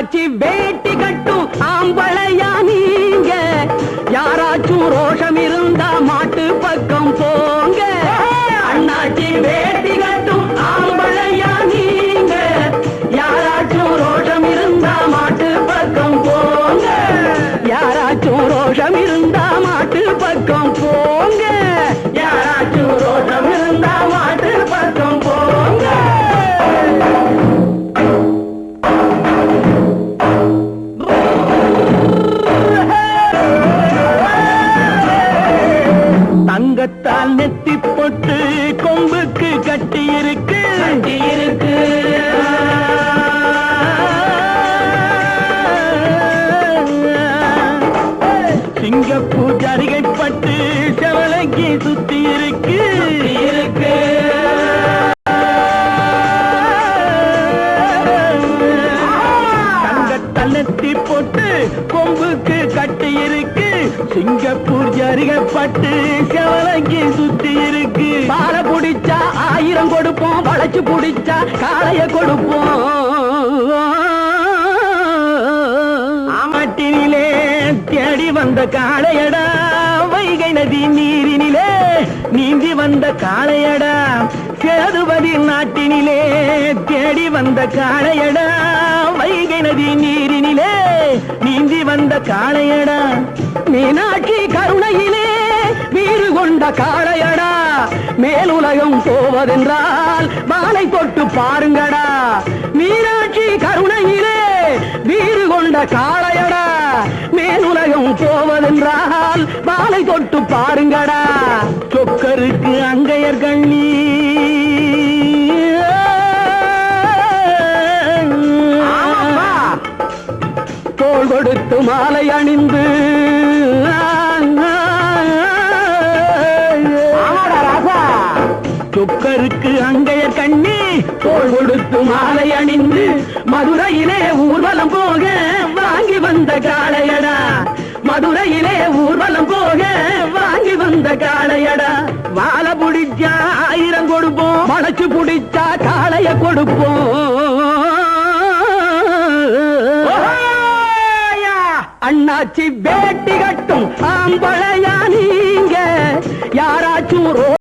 யாராச்சி வேட்டி கட்டும் ஆம்பளையா நீங்க? யாராச்சும் ரோஷம் இருந்தா மாட்டு பக்கம் போங்க. அண்ணாச்சி வேட்டி கட்டும் ஆம்பளையா நீங்க? யாராச்சும் ரோஷம் இருந்தா மாட்டு பக்கம் போங்க. யாராச்சும் ரோஷம் இருந்தா மாட்டு பக்கம் சிங்கப்பூர் ஜரிகை பட்டு செவலைக்கு சுத்தி இருக்கு. இருக்கு. நெத்தி போட்டு கொம்புக்கு கட்டி இருக்கு. சிங்கப்பூர் ஜரிகப்பட்டு செவலைக்கு சுத்தி இருக்கு. பால புடிச்சா ஆயிரம் கொடுப்போம் வளைச்சு புடிச்சா காளைய கொடுப்போம். ஆடி வந்த காளையடா. வைகை நதி நீரினிலே நீந்தி வந்த காளையடா. சேதுபதி நாட்டினிலே தேடி வந்த காளையடா. வைகை நதி நீரினிலே நீந்தி வந்த காளையடா. மீனாட்சி கருணையிலே வீடு கொண்ட காளையடா. மேலுலகம் போவதென்றால் மாலை தொட்டு பாருங்கடா. மீனாட்சி கருணையிலே வீடு கொண்ட காளையடா. மேலுலகம் போவதென்றால் மாலை தொட்டு பாருங்கடா. சொக்கருக்கு அங்கையர் கண்ணி. தோள் கொடுத்து மாலை அணிந்து. சொக்கருக்கு அங்கையர் கண்ணி. தோள் கொடுத்து மாலை அணிந்து மதுரையிலே ஊர்வலம் போக வாங்கி வந்த காளையடா. மதுரையிலே ஊர்வலம் போக வாங்கி வந்த காளையடா. வாழ புடிச்சா ஆயிரம் கொடுப்போம் வளைச்சு புடிச்சா காளைய கொடுப்போம். அண்ணாச்சி வேட்டி கட்டும் ஆம்பளையா நீங்க. யாராச்சும்